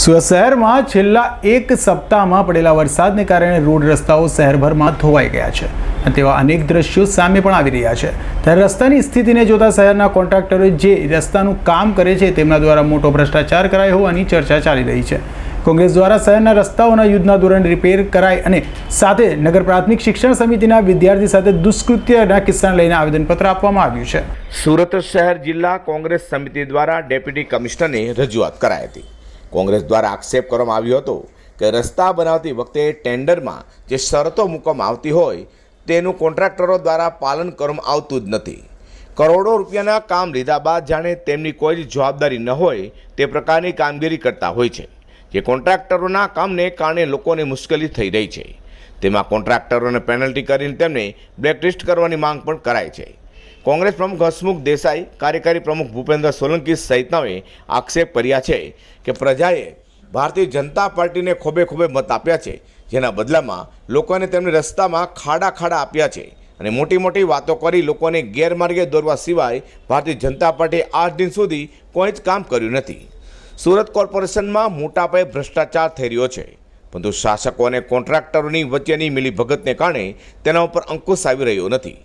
સુરત શહેરમાં છેલ્લા એક સપ્તાહમાં પડેલા વરસાદને કારણે રોડ રસ્તાઓ શહેરભરમાં ધોવાઈ ગયા છે અને તેવા અનેક દ્રશ્યો સામે પણ આવી રહ્યા છે. ત્યારે રસ્તાની સ્થિતિને જોતા શહેરના કોન્ટ્રાક્ટરોએ જે રસ્તાનું કામ કરે છે તેમના દ્વારા મોટો ભ્રષ્ટાચાર કરાયો હોવાની ચર્ચા ચાલી રહી છે. કોંગ્રેસ દ્વારા શહેરના રસ્તાઓના યુદ્ધના ધોરણે રિપેર કરાય અને સાથે નગર પ્રાથમિક શિક્ષણ સમિતિના વિદ્યાર્થી સાથે દુષ્કૃત્યના કિસ્સાને લઈને આવેદનપત્ર આપવામાં આવ્યું છે. સુરત શહેર જિલ્લા કોંગ્રેસ સમિતિ દ્વારા ડેપ્યુટી કમિશનરને રજૂઆત કરાઈ હતી. કોંગ્રેસ દ્વારા આક્ષેપ કરવામાં આવ્યો હતો કે રસ્તા બનાવતી વખતે ટેન્ડરમાં જે શરતો મૂકવામાં આવતી હોય, તેનું કોન્ટ્રાક્ટરો દ્વારા પાલન કરવામાં આવતું જ નથી. કરોડો રૂપિયાના કામ લીધા બાદ જાણે તેમની કોઈ જ જવાબદારી ન હોય, તે પ્રકારની કામગીરી કરતા હોય છે, જે કોન્ટ્રાક્ટરોના કામને કારણે લોકોને મુશ્કેલી થઈ રહી છે. તેમાં કોન્ટ્રાક્ટરોને પેનલ્ટી કરીને તેમને બ્લેકલિસ્ટ કરવાની માંગ પણ કરાઈ છે. કોંગ્રેસ પ્રમુખ હસમુખ દેસાઈ, કાર્યકારી પ્રમુખ ભૂપેન્દ્ર સોલંકી સહિતનાઓએ આક્ષેપ કર્યા છે કે પ્રજાએ ભારતીય જનતા પાર્ટીને ખોબે ખોબે મત આપ્યા છે, જેના બદલામાં લોકોને તેમને રસ્તામાં ખાડા ખાડા આપ્યા છે અને મોટી મોટી વાતો કરી લોકોને ગેરમાર્ગે દોરવા સિવાય ભારતીય જનતા પાર્ટીએ આજ દિન સુધી કોઈ જ કામ કર્યું નથી. સુરત કોર્પોરેશનમાં મોટા પાયે ભ્રષ્ટાચાર થઈ રહ્યો છે, પરંતુ શાસકો અને કોન્ટ્રાક્ટરોની વચ્ચેની મિલીભગતને કારણે તેના ઉપર અંકુશ આવી રહ્યો નથી.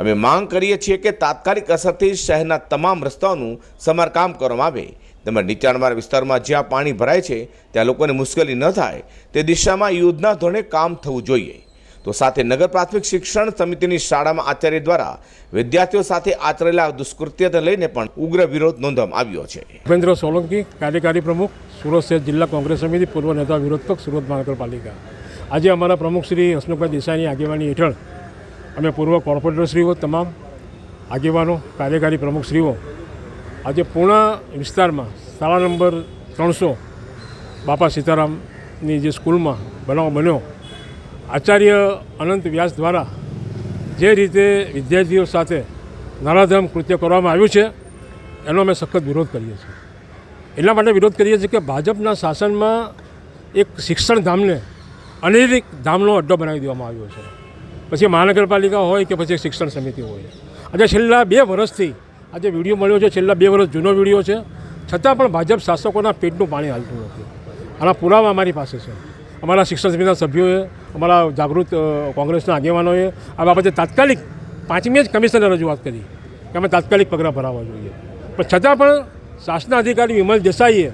અમે માંગ કરીએ છીએ કે તાત્કાલિક અસરથી શહેરના તમામ રસ્તાઓનું સમારકામ કરવામાં આવે. તેમજ નીચાણવાળા વિસ્તારમાં જ્યાં પાણી ભરાય છે, ત્યાં લોકોને મુશ્કેલી ન થાય, તે દિશામાં યુદ્ધના ધોરણે કામ થવું જોઈએ. તો સાથે નગર પ્રાથમિક શિક્ષણ સમિતિની શાળામાં આચાર્ય દ્વારા વિદ્યાર્થીઓ સાથે આચરેલા દુષ્કૃત્યને લઈને પણ ઉગ્ર વિરોધ નોંધવામાં આવ્યો છે. ભૂપેન્દ્ર સોલંકી, કાર્યકારી પ્રમુખ, સુરત શહેર જિલ્લા કોંગ્રેસ સમિતિ, પૂર્વ નેતા વિરોધ પક્ષ સુરત મહાનગરપાલિકા. આજે અમારા પ્રમુખ શ્રી હસમુખભાઈ દેસાઈની આગેવાની હેઠળ અમે પૂર્વ કોર્પોરેટરશ્રીઓ, તમામ આગેવાનો, કાર્યકારી પ્રમુખશ્રીઓ, આજે પૂર્ણા વિસ્તારમાં શાળા નંબર ત્રણસો, બાપા સીતારામની જે સ્કૂલમાં બનાવ બન્યો, આચાર્ય અનંત વ્યાસ દ્વારા જે રીતે વિદ્યાર્થીઓ સાથે નરાધમ કૃત્ય કરવામાં આવ્યું છે, એનો અમે સખત વિરોધ કરીએ છીએ. એટલા માટે વિરોધ કરીએ છીએ કે ભાજપના શાસનમાં એક શિક્ષણ ધામને અનેક ધામનો અડ્ડો બનાવી દેવામાં આવ્યો છે. પછી મહાનગરપાલિકા હોય કે પછી શિક્ષણ સમિતિ હોય. આજે છેલ્લા બે વર્ષથી આજે વીડિયો મળ્યો છે, છેલ્લા બે વર્ષ જૂનો વીડિયો છે. છતાં પણ ભાજપ શાસકોના પેટનું પાણી હાલતું નથી. આના પુરાવા અમારી પાસે છે. અમારા શિક્ષણ સમિતિના સભ્યોએ, અમારા જાગૃત કોંગ્રેસના આગેવાનોએ આ બાબતે તાત્કાલિક પાંચમી જ કમિશનને રજૂઆત કરી કે અમે તાત્કાલિક પગલાં ભરાવવા જોઈએ. પણ છતાં પણ શાસનાધિકારી વિમલ દેસાઈએ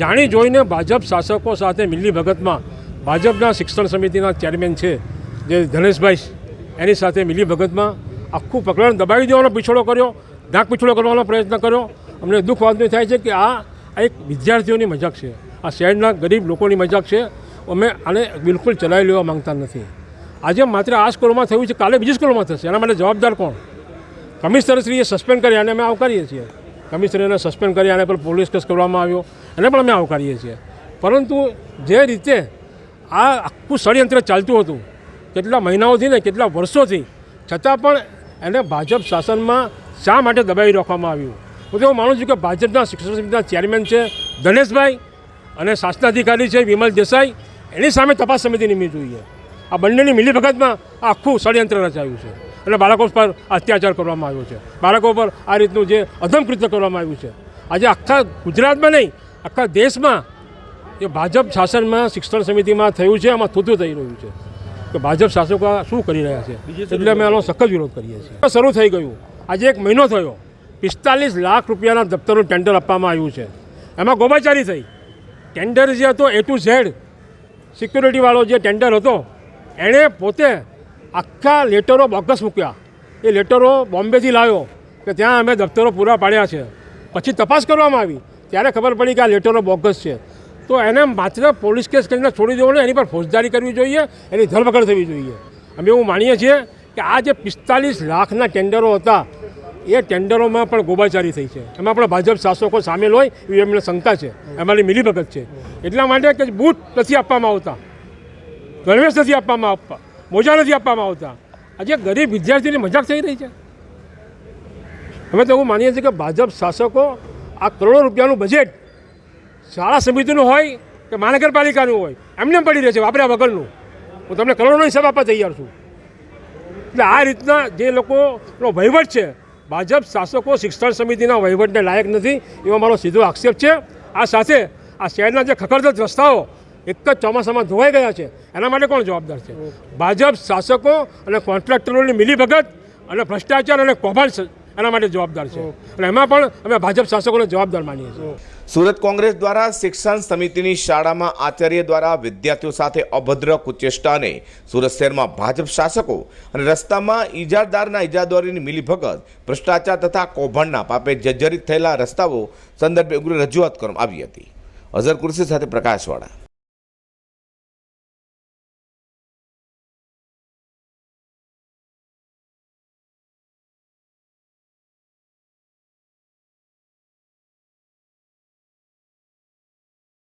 જાણી જોઈને ભાજપ શાસકો સાથે મિલી ભગતમાં ભાજપના શિક્ષણ સમિતિના ચેરમેન છે જે ધનેશભાઈ એની સાથે મિલી ભગતમાં આખું પ્રકરણ દબાવી દેવાનો પીછોડો કર્યો ઢાંક પીછોડો કરવાનો પ્રયત્ન કર્યો. અમને દુઃખ વાંધો થાય છે કે આ આ એક વિદ્યાર્થીઓની મજાક છે. આ શહેરના ગરીબ લોકોની મજાક છે. અમે આને બિલકુલ ચલાવી લેવા માંગતા નથી. આજે માત્ર આ સ્કૂલોમાં થયું છે, કાલે બીજી સ્કૂલોમાં થશે. એના માટે જવાબદાર કોણ? કમિશનરશ્રીએ સસ્પેન્ડ કરી અને અમે આવકારીએ છીએ. કમિશનરને સસ્પેન્ડ કરી અને પર પોલીસ કેસ કરવામાં આવ્યો એને પણ અમે આવકારીએ છીએ. પરંતુ જે રીતે આ આખું ષડયંત્ર ચાલતું હતું કેટલા મહિનાઓથી ને કેટલા વર્ષોથી. છતાં પણ એને ભાજપ શાસનમાં શા માટે દબાવી રાખવામાં આવ્યું? હું તો એવું માનું છું કે ભાજપના શિક્ષણ સમિતિના ચેરમેન છે ધનેશભાઈ અને શાસનાધિકારી છે વિમલ દેસાઈ. એની સામે તપાસ સમિતિ નિમવી જોઈએ. આ બંનેની મિલીભગતમાં આ આખું ષડયંત્ર રચાયું છે. અને બાળકો પર અત્યાચાર કરવામાં આવ્યો છે. બાળકો પર આ રીતનું જે અધમકૃત્ય કરવામાં આવ્યું છે. આજે આખા ગુજરાતમાં નહીં, આખા દેશમાં એ ભાજપ શાસનમાં શિક્ષણ સમિતિમાં થયું છે, આમાં થૂતું થઈ રહ્યું છે. કે ભાજપ શાસકો શું કરી રહ્યા છે? એટલે અમે આનો સખત વિરોધ કરીએ છીએ. શરૂ થઈ ગયું. આજે એક મહિનો થયો. પિસ્તાલીસ લાખ રૂપિયાના દફતરનું ટેન્ડર આપવામાં આવ્યું છે. એમાં ગોબાચારી થઈ. ટેન્ડર જે હતો એ ટુ ઝેડ સિક્યુરિટીવાળો જે ટેન્ડર હતો એણે પોતે આખા લેટરો બોગસ મૂક્યા. એ લેટરો બોમ્બેથી લાવ્યો કે ત્યાં અમે દફતરો પૂરા પાડ્યા છે. પછી તપાસ કરવામાં આવી. ત્યારે ખબર પડી કે આ લેટરો બોગસ છે. તો એને માત્ર પોલીસ કેસ કરીને છોડી દેવો એની પર ફોજદારી કરવી જોઈએ, એની ધરપકડ થવી જોઈએ. અમે એવું માનીએ છીએ કે આ જે પિસ્તાલીસ લાખના ટેન્ડરો હતા, એ ટેન્ડરોમાં પણ ગોબાચારી થઈ છે. એમાં પણ ભાજપ શાસકો સામેલ હોય, એવી એમને શંકા છે. એમાંની મિલીભગત છે. એટલા માટે કે બૂટ નથી આપવામાં આવતા, ગણવેશ નથી આપવામાં આવતા, મોજા નથી આપવામાં આવતા. આજે ગરીબ વિદ્યાર્થીની મજાક થઈ રહી છે. અમે તો એવું માનીએ છીએ કે ભાજપ શાસકો આ કરોડો રૂપિયાનું બજેટ શાળા સમિતિનું હોય કે મહાનગરપાલિકાનું હોય, એમને પડી રહે છે વાપર્યા વગરનું. હું તમને કરોડોનો હિસાબ આપવા તૈયાર છું. એટલે આ રીતના જે લોકોનો વહીવટ છે, ભાજપ શાસકો શિક્ષણ સમિતિના વહીવટને લાયક નથી, એવો મારો સીધો આક્ષેપ છે. આ સાથે આ શહેરના જે ખખડધજ રસ્તાઓ એક જ ચોમાસામાં ધોવાઈ ગયા છે, એના માટે કોણ જવાબદાર છે? ભાજપ શાસકો અને કોન્ટ્રાક્ટરોની મિલીભગત અને ભ્રષ્ટાચાર અને કૌભાંડ એના માટે જવાબદાર છે. અને એમાં પણ અમે ભાજપ શાસકોને જવાબદાર માનીએ છીએ. સુરત કોંગ્રેસ દ્વારા શિક્ષણ સમિતિની શાળામાં આચાર્ય દ્વારા વિદ્યાર્થીઓ સાથે અભદ્ર કુચેષ્ટાને સુરત શહેરમાં ભાજપ શાસકો અને રસ્તામાં ઇજારદારના ઇજાદોરીની મિલીભગત, ભ્રષ્ટાચાર તથા કૌભાંડના પાપે જર્જરિત થયેલા રસ્તાઓ સંદર્ભે ઉગ્ર રજૂઆત કરવામાં આવી હતી. અઝર કુર્સી સાથે પ્રકાશવાળા.